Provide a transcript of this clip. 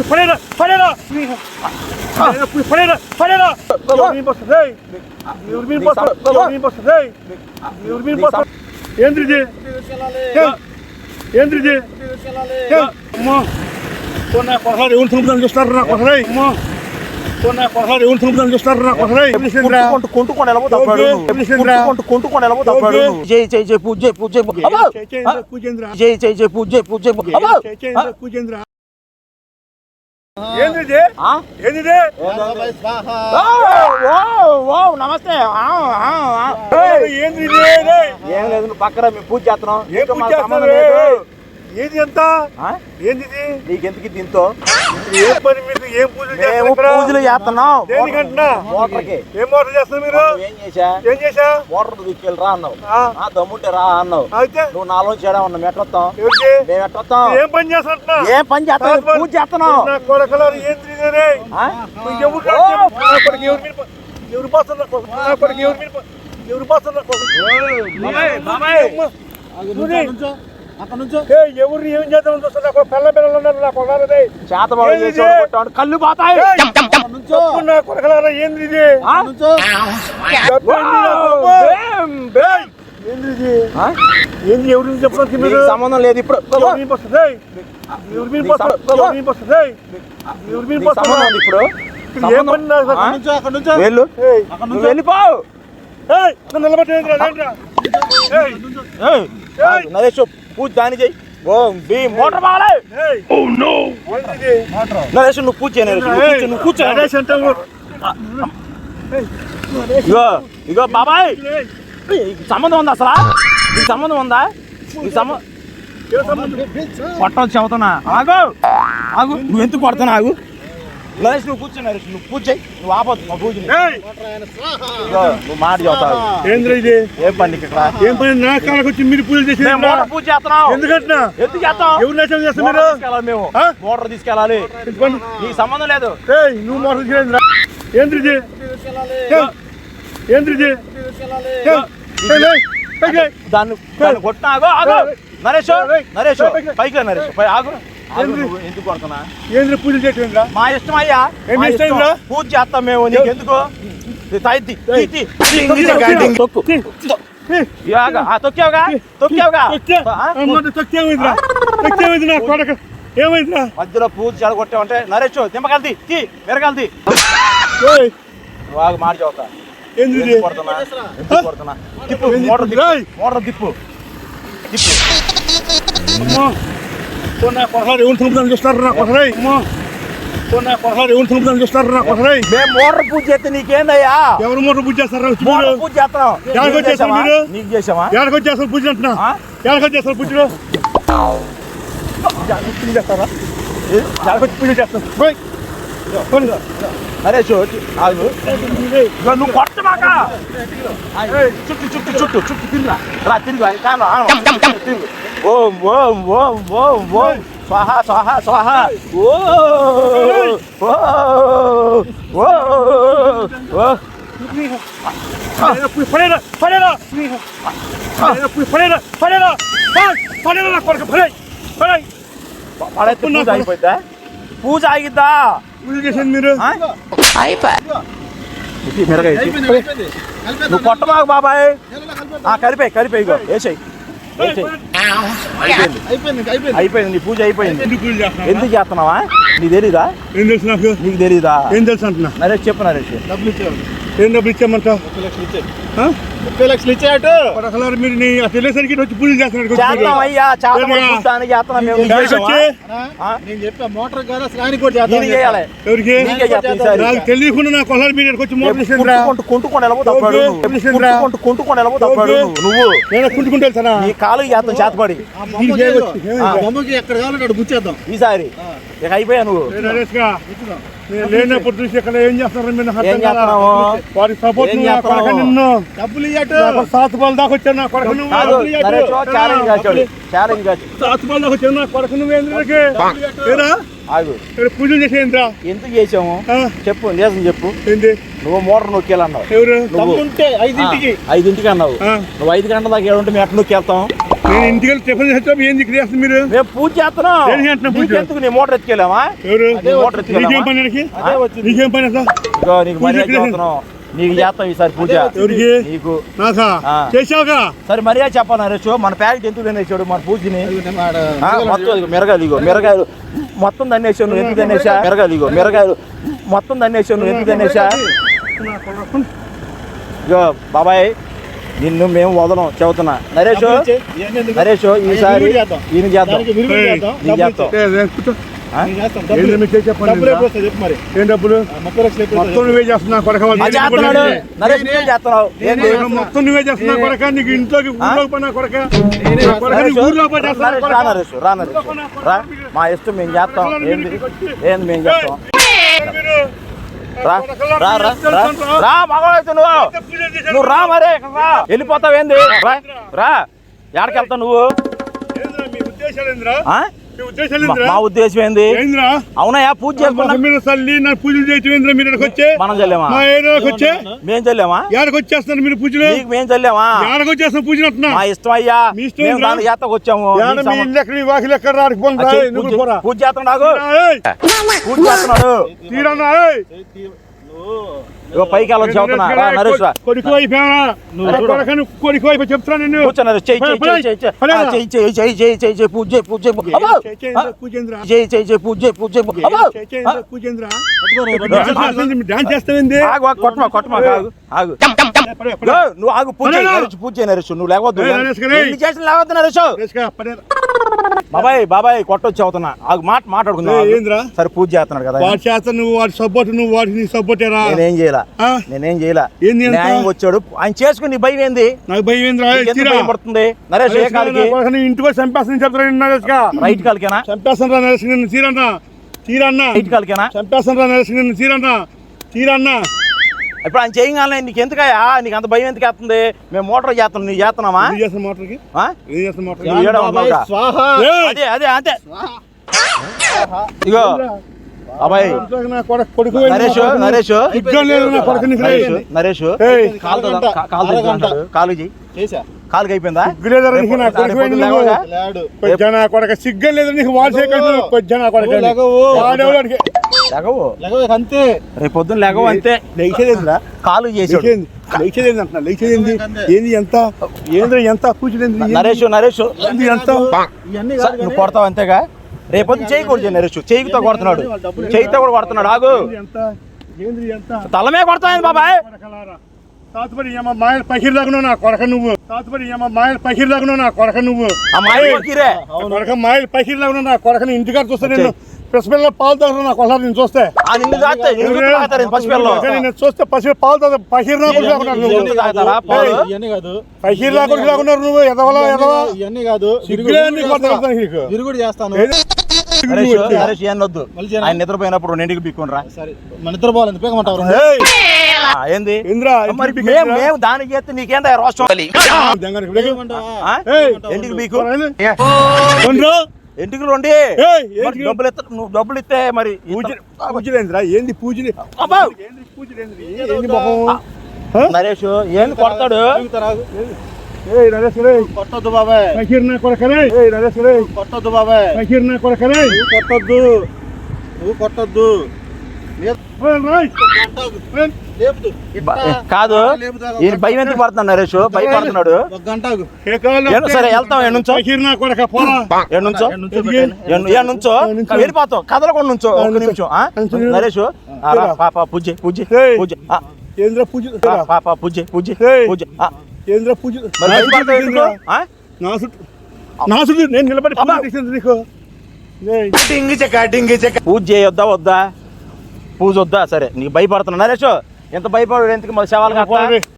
పడేరా పడేరా పడేరా పడేరా ఎవరి మీద వస్తుంది ఏయ్? ఎవరి మీద వస్తుంది ఎవరి మీద వస్తుంది ఏయ్? ఎవరి మీద వస్తుంది ఏంద్రిది ఏంద్రిది అమ్మా కొన్న కొరసారి ఎవరు చంపుదాన్ని చూస్తారు నా కొరసారి అమ్మా నమస్తే? ఏం లేదు పక్కన మేము పూజ చేస్తున్నాం. ఏం. ఏది ఎంత ఆ? ఏందిది? నీకెందుకు దీంతో? ఏం పని మీకు ఏం పూజలు మేము? పూజలు చేస్తున్నాం. దేనికంటున్నా? మోటార్కి. ఏం మోటార్ చేస్తారు మీరు? ఏం చేసా ఏం చేసా మోటార్ తీసుకెళ్ళి రా అన్నావు. ఆ, దమ్ముంటే రా అన్నావు. అయితే? నువ్వు నాలో చేయడం ఉన్నాం ఎట్లొస్తాం ఎవరికి మేము ఎట్లొస్తాం ఏం పని చేస్తున్నా? ఏం పని చేస్తాం? పూజ చేస్తున్నాం. నా రే ఆ? మీకు ఎవరు కాదు? నా కొడుకు ఎవరి మీద ప- ఎవరు పోస్తారు నా కొడుకు? నా కొడుకు? ఎవరి ఏం చేద్దామని చూస్తున్నా? నాకు పిల్ల పిల్లలు ఉన్నారు నా కొడాలి రే చేతబడి ఏంది చేసి ఇది? కొట్టాడు కళ్ళు పోతాయి. కొడకలారా? ఏంది ఇది. ఏంది ఎవరి నుంచి చెప్పడానికి నీకు మీరు సంబంధం లేదు ఇప్పుడు. ఎవరి మీద నీకు నీకు ఇప్పుడు. నాకు? వెళ్ళిపోవు ఏయ్, నరేష్ పూజ దాని చెయ్యి ఓం మోటార్ బాగాలే. ఏయ్. ఏంది ఇది? నరేష్ నువ్వు పూజ చేయి నరేష్ నువ్వు కూర్చో నరేష్. అంటావు. ఇగో ఇగో బాబాయ్. సంబంధం ఉందా అసలు? నీకు సంబంధం ఉందా? నీకు సంబంధం? చెబుతున్నా. ఆగు. ఆగు. నువ్వు ఎందుకు కొడుతున్నా ఆగు. నరేష్ నువ్వు కూర్చో నరేష్ నువ్వు పూజ నువ్వు ఆపొద్దు మా ఇగో, నువ్వు మాట చెబుతావు ఏందిరా ఇది? ఏం పని ఇక్కడ? ఏం పని? నా వచ్చి మీరు పూజలు చేసి మోటార్ పూజ చేస్తున్నాం. ఎందుకంటున్నా ఎందుకు చేస్తాం? ఎవరు మేము? మోటార్ తీసుకెళ్ళాలి. నీకు సంబంధం లేదు. నువ్వు మోటార్ చేయలేదురా ఏంద్రిది ఏంద్రిది దాన్ని దాన్ని కొట్టినా ఆగు నరేష్ నరేష్. పైకి. నరేష్. పై ఆగు. ఎందుకు కొడుతున్నా? ఏంద్ర పూజలు మా ఇష్టం అయ్యా ఇష్టం? పూజ చేస్తాం మేము నీకు ఎందుకు తొక్కావుగా? తొక్కావుగా? నా కొడక. ఏమైందిరా? మధ్యలో పూజ చెడగొట్టావంటే నరేష్ దింపగలది తీ మెరగలది ఆగు మాట? ఎందుకు కొడుతున్నా? తిప్పు మోటార్ ఏయ్. మోటార్ తిప్పు. కొన్న కొరసారి ఎవరు చంపుదాన్ని చూస్తారు నా అమ్మా. కొన్న కొరసారి ఎవరు చంపుదాన్ని చూస్తారు నా కొరసారి. మేము మోటార్ పూజ చేస్తే నీకేందయ్యా? ఎవరు మోటార్ పూజ చేస్తారా? మోటార్ పూజ చేస్తాం చేసావా? మీరు? నీకు చేసావా? ఎక్కడికి వచ్చేస్తారు పూజలు అంటున్నా? ఎక్కడికి వచ్చేస్తారు పూజలు పూజ చేస్తారా? ఎక్కడికి పూజ పోయ్. పోనీ. నరేష్ ఆగు ఇదిగో నువ్వు కొట్టమాక చుట్టు చుట్టు చుట్టు చుట్టు తిరుగు రా తిరుగు అది కాను ఆ, తిరుగు ఓం ఓం ఓం ఓం ఓం స్వాహ స్వాహ స్వాహ ఓ ఓ ఓ ఓ పడేరా పడేరా పడేరా పడేరా పడేరా నా కొడుకు పడే పడే పడైతే పూజ మీరు. నువ్వు బాబాయ్. ఆ కలిపే కలిపే ఇగో వేసేయి అయిపోయింది అయిపోయింది నీ పూజ అయిపోయింది. ఎందుకు చేస్తున్నావు? నీకు తెలీదా? నాకు? తెలీదా? ఏం తెలుసు అంటున్నా? నరేష్ చెప్పు నరేష్. ఏం డబ్బులు ఇచ్చామంటావు ముప్పై లక్షలు ఇచ్చాయట పడకలారు మీరు నీ వచ్చి మోటార్ ఎవరికి? నీకే తెలియకుండా నా కొలారు వచ్చి మోటార్. నువ్వు. నేను కుంటుకుంటూ వెళ్తానా? కాలు చేతపడి ఎక్కడ కావాలంటే అక్కడ గుచ్చేద్దాం. ఈసారి. ఇక అయిపోయా నువ్వు? నేను నరేష్గా, నేను లేనప్పుడు చూసి ఇక్కడ ఏం మీరు సపోర్ట్? నిన్ను. డబ్బులు సాత్ బాల్ దాకా వచ్చాను నా సాత్ బాల్ దాకా వచ్చాను నా పూజలు చేసేయండిరా. ఎందుకు చేసాము? చెప్పు నిజం చెప్పు. ఏంటి నువ్వు మోటార్ నొక్కేయాలన్నావు. ఎవరు? ఐదింటికి. ఐదింటికి అన్నావు. నువ్వు ఐదు గంటల దాకా ఏడుంటే మేము ఎట్లా నొక్కేస్తాం? నేను ఇంటికి వెళ్ళి టిఫిన్ చేస్తాం ఏంది ఇక్కడ చేస్తుంది మీరు? మేము పూజ చేస్తున్నాం. నీ మోటార్ ఎత్తుకెళ్ళామా ఎవరు? అదే మోటార్ ఎత్తుకెళ్ళామా? నీకేం పని పని మర్యాద? చేస్తున్నాం నీకు చేస్తాం ఈసారి పూజ. నీకు. చేసావుగా సరే మర్యాద నరేష్. మన ప్యాకెట్ ఎందుకు తినేసాడు మన పూజని? మొత్తం మిరగాయలు ఇగో మిరగాయలు. మొత్తం దన్నేసావు నువ్వు ఎందుకు దన్నేసా మిరగాయలు ఇగో మిరగాయలు. మొత్తం దన్నేసావు నువ్వు ఎందుకు ఇగో బాబాయ్. నిన్ను మేము వదలం చెబుతున్నా. నరేష్ నరేష్ ఈసారి ఈయన చేద్దాం. మొత్తం నువ్వే చేస్తున్నా మొత్తం నువ్వే చేస్తున్నా కొడక నీకు ఇంట్లోకి పని మా ఇష్టం మేము చేస్తాం. ఏంది? ఏంది మేము చేస్తాం? రా రా రా రా. రా మగవాడు నువ్వు. నువ్వు రా మరే. రా. వెళ్ళిపోతావు ఏంది రా. రా ఎక్కడికి వెళ్తావు నువ్వు మీ ఉద్దేశం ఏంది? అవునయ్యా పూజ చేసుకున్నా మీరు పూజలు చేయటం మీరు వచ్చే? మనం చల్లామా? వచ్చే? చల్లామా? వచ్చేస్తున్నారు పూజలు? చల్లామా? పూజలు మా ఇష్టం అయ్యా వచ్చాము. వాకిలు ఎక్కడ? పూజ చేస్తున్నాడు పూజ పైకి చెబుతున్నా రా నరేష్ కొడుకు అయిపోయావా కొడకని కొడుకు అయిపోయి చెప్తున్నా నిన్ను కూర్చో నరేష్ చెయ్యి చెయ్యి చెయ్యి చెయ్యి చెయ్యి ఆ, చెయ్యి చెయ్యి చెయ్యి చెయ్యి చెయ్యి చెయ్యి పూజ చేయి పూజ చేయి పూజేంద్ర చెయ్యి చెయ్యి చెయ్యి పూజ చేయి పూజ చేయి పూజేంద్ర డాన్స్ చేస్తావేంది ఆగు కొట్టమా కొట్టమా ఆగు ఆగు నువ్వు ఆగు పూజ పూజ నరేష్ నువ్వు ఏయ్. ఎన్ని చేసిన నరేష్. బాబాయ్ బాబాయ్ కొట్టొచ్చి అవుతున్నా. ఆగు మాట మాట్లాడుకుందాం? సరే పూజ చేస్తున్నాడు కదా. వాడు చేస్తా నువ్వు వాడి సపోర్ట్ నువ్వు వాడికి నీ సపోర్టేరా నేనేం చేయాల? నేనేం చేయాల? ఏంది? న్యాయం వచ్చాడు. ఆయన చేసుకుని నీ భయం ఏంది? నాకు భయం భయం పడుతుంది? నరేష్ ఏ కాలికి? ఇంటికి చంపేస్తాను చెప్తాను నరేష్గా రైట్ కాలికేనా? చంపేస్తాను రా నరేష్ నిన్ను తీరన్నా. తీరన్నా. రైట్ కాలికేనా? చంపేస్తాను రా నరేష్ నిన్ను తీరన్నా. తీరన్నా. ఇప్పుడు ఆయన చేయగానే నీకు ఎందుకయ్యా నీకు అంత భయం ఎందుకు వేస్తుంది? మేము మోటార్ చేస్తున్నాం నువ్వు చేస్తున్నావా ఏం చేస్తాను మోటార్కి? ఆ? ఏం చేస్తాను నువ్వు మోటార్కి ఏడ ఉన్నావుగా? స్వాహ! అదే అదే అంతే. ఇగో అబ్బాయి. నా నరేష్ నరేష్. సిగ్గు లేదు నా కొడుకు నీకు రేయ్. నరేష్. కాలు కాలు. కాలు చెయ్యి. చేసా? కాలుకి అయిపోయిందా? నా కొడుకు నా సిగ్గం లేదు నీకు వాడు నా కొడుకు లేగవు. లేగవు అంతే. రేపు పొద్దున్న లేగవు అంతే. లేచేదేంద్రా? కాలు చేసాడు లేచేది లేచేదేంది అంటున్నా? లేచేదేంది? ఏంది ఎంత? ఏంద్రా ఎంత? పూజలేంది నరేష్ నరేష్. ఏంది ఎంత? నువ్వు కొడతావు అంతేగా? రేపొద్దు చేయకూడదు నరేష్. చేయితో కొడుతున్నాడు. చేయితో కూడా కొడుతున్నాడు. ఆగు. ఏంది ఎంత? ఏంది ఎంత? తలమే కొడతావు బాబాయ్? తాతపడి ఏమో మాయల పకిర్లాగున్నావు నా కొడక నువ్వు. తాతపడి ఏమో మాయల పకిర్లాగున్నావు నా కొడక నువ్వు. ఆ మాయ కొరికిరే నా కొడక మాయల పకిర్లాగున్నావు నా కొడకని ఇంటికాడ చూస్తే నేను పిల్లల పాలు తాగుతున్నా నా కొడక నేను చూస్తే తాగుతారు నేను చూస్తే పసి పాలు తాగు పకిర్లా కొడుకు లాగున్నారు ఎందుకు నువ్వు తాగుతారా పాలు ఇవన్నీ కాదు పకిర్లా కొడుకు లాగున్నారు నువ్వు ఎదవలా ఎదవా ఇవన్నీ కాదు నీకు నీకు చేస్తాను వద్దు? ఆయన నిద్రపోయినప్పుడు రెండింటికి సరే మన ఇద్దరు పోవాలి పీకమంటారు ఏంది మేము మేము దానికి చేస్తే నీకేందా రోషం జంగానికి బ్రేక్. ఆ? ఏయ్, ఎందుకు బీకు కొండ్రు. ఎందుకు రండి? డబ్బులు ఇస్తా నువ్వు డబ్బులు ఇస్తే మరి పూజ పూజలేంద్రా ఏంది పూజలు? నరేష్ ఏంది కొడతాడు? కొట్టొద్దు బాబాయ్. ఫకీర్ నా కొరకరే ఏయ్ నరేష్ కొట్టొద్దు బాబాయ్. ఫకీర్ నా నువ్వు కొట్టొద్దు. నువ్వు కొట్టొద్దు. కాదు. ఈయన భయం ఎందుకు పడుతున్నాడు నరేష్ కావాలి ఏను సరే వెళ్తాం ఏ నుంచో? ఫకీర్ నా కొరక పోరా. ఏ నుంచో? ఎదిగి. ఏ- ఏ నుంచో? నుంచో. వెళ్ళిపోతాం కదలకుండా నుంచో? ఒక. నిమిషం. నరేష్ పాప పూజ పూజ. పూజ. ఆ, కేంద్ర పూజ ఆ, పాప పూజ పూజ. పూజ. ఆ, కేంద్ర పూజ? నాసుడు నేను నిలబడి నీకు. పూజ చేయొద్దా వద్దా? పూజ వద్దా? సరే నీకు భయపడుతున్నా. నరేష్ ఎంత భయపడు ఎందుకు మరి శవాలు.